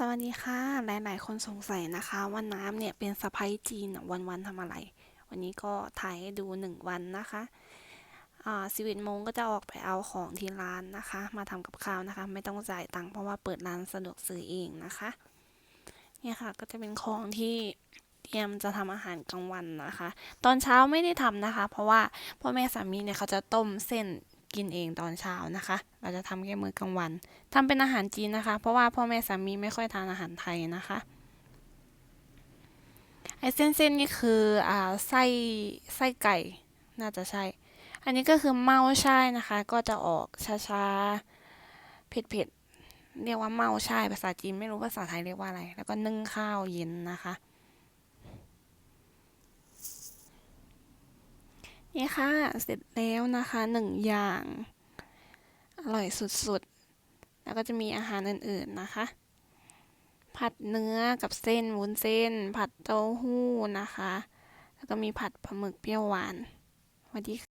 สวัสดีค่ะ หลาย ๆ คนสงสัยนะคะว่าน้ำเนี่ยเป็นสะพ้ยจีนวันๆทำอะไร วันนี้ก็ถ่ายให้ดูหนึ่งวันนะคะอ่าสิบเอ็ดโมงก็จะออกไปเอาของที่ร้านนะคะ มาทำกับข้าวนะคะ ไม่ต้องจ่ายตังค์เพราะว่าเปิดร้านสะดวกซื้อเองนะคะ เนี่ยค่ะก็จะเป็นของที่เตรียมจะทำอาหารกลางวันนะคะ ตอนเช้าไม่ได้ทำนะคะ เพราะว่าพ่อแม่สามีเนี่ยเขาจะต้มเส้น กินเองตอนเช้านะคะ เราจะทำแค่มื้อกลางวันทำเป็นอาหารจีนนะคะ เพราะว่าพ่อแม่สามีไม่ค่อยทานอาหารไทยนะคะไอ้เส้นนี่คืออ่าไส้ไส้ไก่น่าจะใช่ อันนี้ก็คือเมาช่นะคะ ก็จะออกช้าๆเผ็ดๆเรียกว่าเมาช่ภาษาจีนไม่รู้ภาษาไทยเรียกว่าอะไร แล้วก็นึ่งข้าวเย็นนะคะ นี่ค่ะ เสร็จแล้วนะคะหนึ่งอย่าง อร่อยสุดๆ แล้วก็จะมีอาหารอื่นๆนะคะ ผัดเนื้อกับเส้นวุ้นเส้น ผัดเต้าหู้นะคะ แล้วก็มีผัดปลาหมึกเปรี้ยวหวานสวัสดีค่ะ